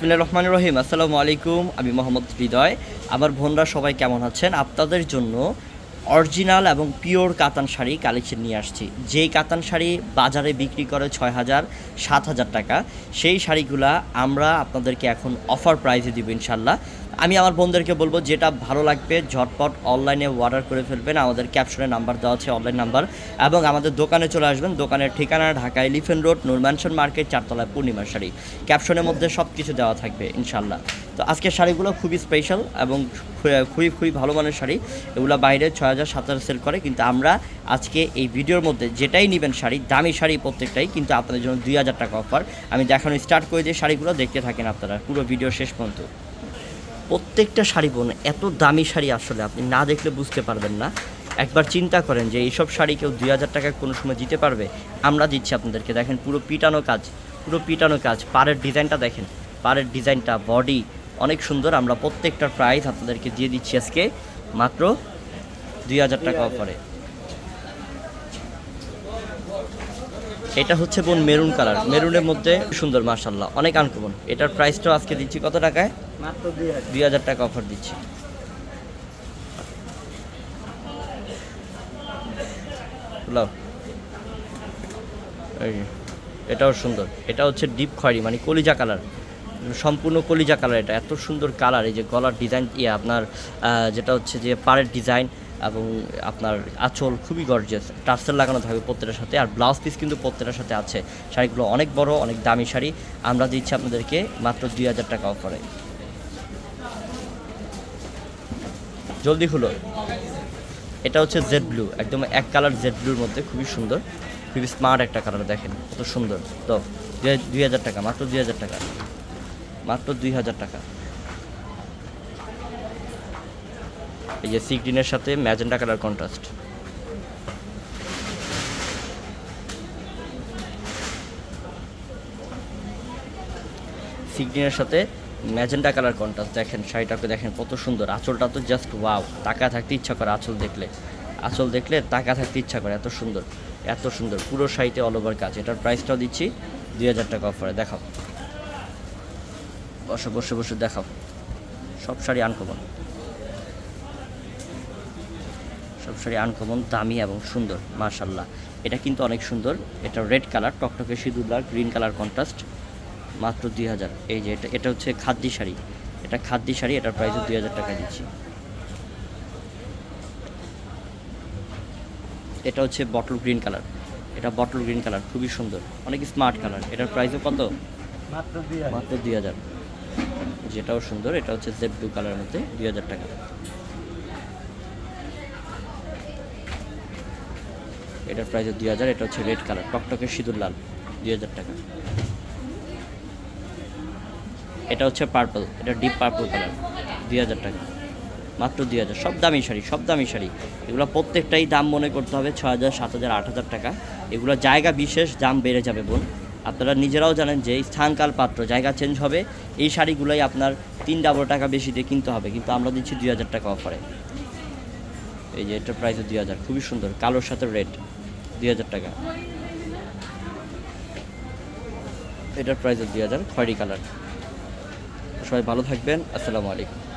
বিসমিল্লা রহমান রহিম। আসসালামু আলাইকুম, আমি মোহাম্মদ হৃদয়। আমার বোনরা সবাই কেমন আছেন? আপনাদের জন্য অরিজিনাল এবং পিওর কাতান শাড়ি কালেকশন নিয়ে আসছি। যেই কাতান শাড়ি বাজারে বিক্রি করে ছয় হাজার, সাত হাজার টাকা, সেই শাড়িগুলা আমরা আপনাদেরকে এখন অফার প্রাইজে দিব ইনশাল্লাহ। আমি আমার বোনদেরকে বলব, যেটা ভালো লাগবে, ঝটপট অনলাইনে অর্ডার করে ফেলবেন। আমাদের ক্যাপশনে নাম্বার দেওয়া আছে অনলাইন নাম্বার এবং আমাদের দোকানে চলে আসবেন, দোকানের ঠিকানা Dhaka Elephant Road Noor Mansion market চারতলায় পূর্ণিমার শাড়ি। ক্যাপশনের মধ্যে সব কিছু দেওয়া থাকবে ইনশাল্লাহ তো আজকের শাড়িগুলো খুবই স্পেশাল এবং খুবই খুবই ভালো মানের শাড়ি। এগুলো বাইরে ছয় হাজার, সাত হাজার সেল করে। কিন্তু আমরা আজকে এই ভিডিওর মধ্যে যেটাই নেবেন শাড়ি, দামি শাড়ি প্রত্যেকটাই, কিন্তু আপনাদের জন্য দুই হাজার টাকা অফার আমি দেখানো স্টার্ট করে দিয়ে শাড়িগুলো দেখতে থাকেন আপনারা, পুরো ভিডিও শেষ পর্যন্ত। প্রত্যেকটা শাড়ি বোন, এত দামি শাড়ি আসলে আপনি না দেখলে বুঝতে পারবেন না। একবার চিন্তা করেন যে এইসব শাড়ি কেউ দুই হাজার টাকা কোনো সময় দিতে পারবে? আমরা দিচ্ছি আপনাদেরকে, দেখেন পুরো পিটানো কাজ, পুরো পিটানো কাজ। পাড়ের ডিজাইনটা দেখেন, পাড়ের ডিজাইনটা, বডি অনেক সুন্দর। আমরা প্রত্যেকটার প্রাইস আপনাদেরকে দিয়ে দিচ্ছি আজকে, মাত্র দুই হাজার টাকা অফারে এটা হচ্ছে বোন মেরুন কালার। মেরুনের মধ্যে সুন্দর মার্শাল্লাহ অনেক আনকমন। এটার প্রাইসটাও আজকে দিচ্ছি। কত টাকায়? মাত্র দুই হাজার। টাকা অফার দিচ্ছি। এটাও সুন্দর। এটা হচ্ছে ডিপ খয়েরি মানে কলিজা কালার। সম্পূর্ণ কলিজা কালার এটা। এত সুন্দর কালার। এই যে গলার ডিজাইন ইয়ে আপনার যেটা হচ্ছে যে পাড়ের ডিজাইন এবং আপনার আঁচল খুবই গর্জিয়াস টার্সেল লাগানো থাকবে প্রত্যেকটার সাথে, আর ব্লাউজ পিস কিন্তু প্রত্যেকটার সাথে আছে। শাড়িগুলো অনেক বড়, অনেক দামি শাড়ি। আমরা দিচ্ছি আপনাদেরকে মাত্র দুই হাজার টাকা অফারে জলদি হলো এটা হচ্ছে জেড ব্লু একদম এক কালার জেড ব্লুর মধ্যে, খুবই সুন্দর। খুবই স্মার্ট একটা কালার দেখেন, কত সুন্দর। তো, দুই- হাজার টাকা, মাত্র দুই হাজার টাকা। মাত্র দুই হাজার টাকা। এই যে সি গ্রিনের সাথে ম্যাজেন্ডা কালার কন্ট্রাস্ট সি গ্রিনের সাথে ম্যাজেন্ডা কালার কন্ট্রাস্ট দেখেন শাড়িটাকে দেখেন কত সুন্দর। আঁচলটা তো জাস্ট ওয়াও তাকা থাকতে ইচ্ছা করে আঁচল দেখলে। আঁচল দেখলে তাকা থাকতে ইচ্ছা করে, এত সুন্দর এত সুন্দর। পুরো শাড়িতে অল ওভার কাজ। এটার প্রাইসটাও দিচ্ছি দুই হাজার টাকা অফারে দেখাও। বসে বসে বসে, দেখাও। সব শাড়ি আনকমন শাড়ি আনকমন দামি এবং সুন্দর মার্শাল্লাহ এটা কিন্তু অনেক সুন্দর। এটা রেড কালার টকটকে সিঁদুর লাল গ্রিন কালার কন্ট্রাস্ট মাত্র দুই হাজার। এই যে এটা এটা হচ্ছে খাদ্যি শাড়ি। এটা খাদ্যি শাড়ি এটার প্রাইস দুই হাজার টাকা দিচ্ছি। এটা হচ্ছে বটল গ্রিন কালার এটা বটল গ্রিন কালার খুবই সুন্দর। অনেক স্মার্ট কালার এটার প্রাইসও কত? মাত্র দুই হাজার। যেটাও সুন্দর এটা হচ্ছে জেড ব্লু কালারের মধ্যে দুই হাজার টাকা। এটার প্রাইস দুই হাজার, এটা হচ্ছে রেড কালার টকটকে সিঁদুর লাল, দুই হাজার টাকা। এটা হচ্ছে পার্পল এটা ডিপ পার্পল কালার দুই হাজার টাকা। মাত্র দুই হাজার, সব দামি শাড়ি, সব দামি শাড়ি। এগুলো প্রত্যেকটাই দাম মনে করতে হবে ছ হাজার, সাত হাজার, আট হাজার টাকা। এগুলো জায়গা বিশেষ, দাম বেড়ে যাবে বোন। আপনারা নিজেরাও জানেন যে স্থানকাল পাত্র, জায়গা চেঞ্জ হবে। এই শাড়িগুলোই আপনার তিন ডাবল টাকা বেশি দিয়ে কিনতে হবে, কিন্তু আমরা দিচ্ছি দুই হাজার টাকা অফারে এই যে এটার প্রাইস দুই হাজার, খুবই সুন্দর, কালোর সাথে রেড দুই হাজার টাকা। এটার প্রাইস দুই হাজার খয়রি কালার সবাই ভালো থাকবেন। আসসালামু আলাইকুম।